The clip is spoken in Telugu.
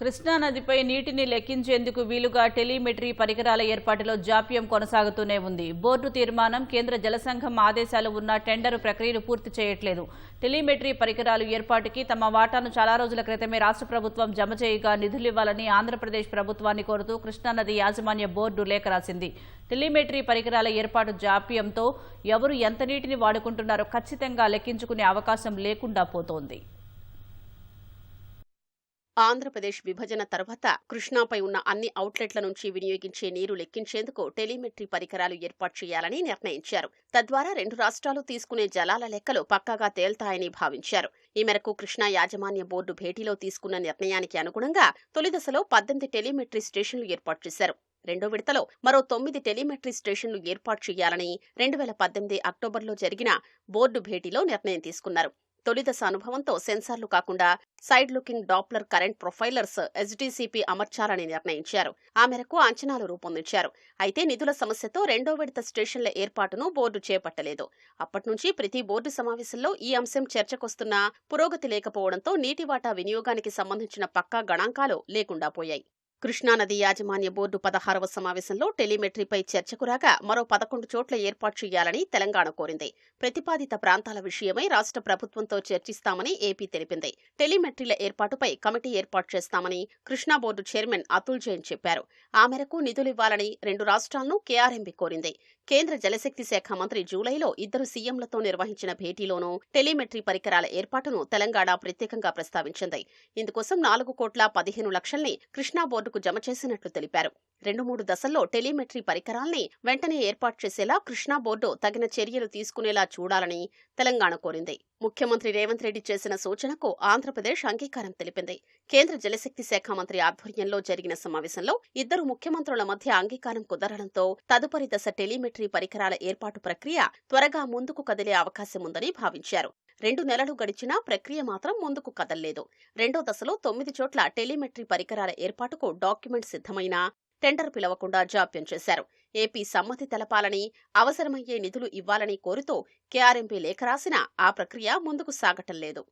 కృష్ణా నదిపై నీటిని లెక్కించేందుకు వీలుగా టెలిమెట్రీ పరికరాల ఏర్పాటులో జాప్యం కొనసాగుతూనే ఉంది. బోర్డు తీర్మానం కేంద్ర జలసంఘం ఆదేశాలు ఉన్న టెండరు ప్రక్రియను పూర్తి చేయట్లేదు. టెలిమెట్రీ పరికరాలు ఏర్పాటుకి తమ వాటాను చాలా రోజుల క్రితమే రాష్ట్ర ప్రభుత్వం జమ చేయగా నిధులివ్వాలని ఆంధ్రప్రదేశ్ ప్రభుత్వాన్ని కోరుతూ కృష్ణానది యాజమాన్య బోర్డు లేఖ రాసింది. టెలిమెట్రీ పరికరాల ఏర్పాటు జాప్యంతో ఎవరు ఎంత నీటిని వాడుకుంటున్నారో ఖచ్చితంగా లెక్కించుకునే అవకాశం లేకుండా పోతోంది. ఆంధ్రప్రదేశ్ విభజన తర్వాత కృష్ణాపై ఉన్న అన్ని అవుట్లెట్ల నుంచి వినియోగించే నీరు లెక్కించేందుకు టెలిమెట్రీ పరికరాలు ఏర్పాటు చేయాలని నిర్ణయించారు. తద్వారా రెండు రాష్ట్రాలు తీసుకునే జలాల లెక్కలు పక్కాగా తేల్తాయని భావించారు. ఈ మేరకు కృష్ణా యాజమాన్య బోర్డు భేటీలో తీసుకున్న నిర్ణయానికి అనుగుణంగా తొలి దశలో పద్దెనిమిది టెలిమెట్రీ స్టేషన్లు ఏర్పాటు చేశారు. రెండో విడతలో మరో తొమ్మిది టెలిమెట్రీ స్టేషన్లు ఏర్పాటు చేయాలని రెండు వేల పద్దెనిమిది అక్టోబర్లో జరిగిన బోర్డు భేటీలో నిర్ణయం తీసుకున్నారు. తొలిదశ అనుభవంతో సెన్సార్లు కాకుండా side looking Doppler current profilers SDCP అమర్చాలని నిర్ణయించారు. ఆ మేరకు అంచనాలు రూపొందించారు. అయితే నిధుల సమస్యతో రెండో విడత స్టేషన్ల ఏర్పాటును బోర్డు చేపట్టలేదు. అప్పటి నుంచి ప్రతి బోర్డు సమావేశంలో ఈ అంశం చర్చకొస్తున్నా పురోగతి లేకపోవడంతో నీటి వాటా వినియోగానికి సంబంధించిన పక్కా గణాంకాలు లేకుండా పోయాయి. కృష్ణానది యాజమాన్య బోర్డు పదహారవ సమావేశంలో టెలిమెట్రీపై చర్చకు రాగా మరో పదకొండు చోట్ల ఏర్పాటు చేయాలని తెలంగాణ కోరింది. ప్రతిపాదిత ప్రాంతాల విషయమై రాష్ట్ర ప్రభుత్వంతో చర్చిస్తామని ఏపీ తెలిపింది. టెలిమెట్రీల ఏర్పాటుపై కమిటీ ఏర్పాటు చేస్తామని కృష్ణా బోర్డు చైర్మన్ అతుల్ జైన్ చెప్పారు. ఆ మేరకు నిధులివ్వాలని రెండు రాష్ట్రాలను కేఆర్ఎంబీ కోరింది. కేంద్ర జలశక్తి శాఖ మంత్రి జూలైలో ఇద్దరు సీఎంలతో నిర్వహించిన భేటీలోనూ టెలిమెట్రీ పరికరాల ఏర్పాటును తెలంగాణ ప్రత్యేకంగా ప్రస్తావించింది. ఇందుకోసం నాలుగు కోట్ల పదిహేను లక్షల్ని కృష్ణా బోర్డుకు జమ చేసినట్లు తెలిపారు. రెండు మూడు దశల్లో టెలిమెట్రీ పరికరాల్ని వెంటనే ఏర్పాటు చేసేలా కృష్ణా బోర్డు తగిన చర్యలు తీసుకునేలా చూడాలని తెలంగాణ కోరింది. ముఖ్యమంత్రి రేవంత్ రెడ్డి చేసిన సూచనకు ఆంధ్రప్రదేశ్ అంగీకారం తెలిపింది. కేంద్ర జలశక్తి శాఖ మంత్రి ఆధ్వర్యంలో జరిగిన సమావేశంలో ఇద్దరు ముఖ్యమంత్రుల మధ్య అంగీకారం కుదరడంతో తదుపరి దశ టెలిమెట్రీ పరికరాల ఏర్పాటు ప్రక్రియ త్వరగా ముందుకు కదిలే అవకాశం ఉందని భావించారు. రెండు నెలలు గడిచినా ప్రక్రియ మాత్రం ముందుకు కదల్లేదు. రెండో దశలో తొమ్మిది చోట్ల టెలిమెట్రీ పరికరాల ఏర్పాటుకు డాక్యుమెంట్ సిద్ధమైనా టెండర్ పిలవకుండా జాప్యం చేశారు. ఏపీ సమ్మతి తెలపాలని అవసరమయ్యే నిధులు ఇవ్వాలని కోరుతూ కేఆర్ఎంపీ లేఖ రాసినా ఆ ప్రక్రియ ముందుకు సాగటం లేదు.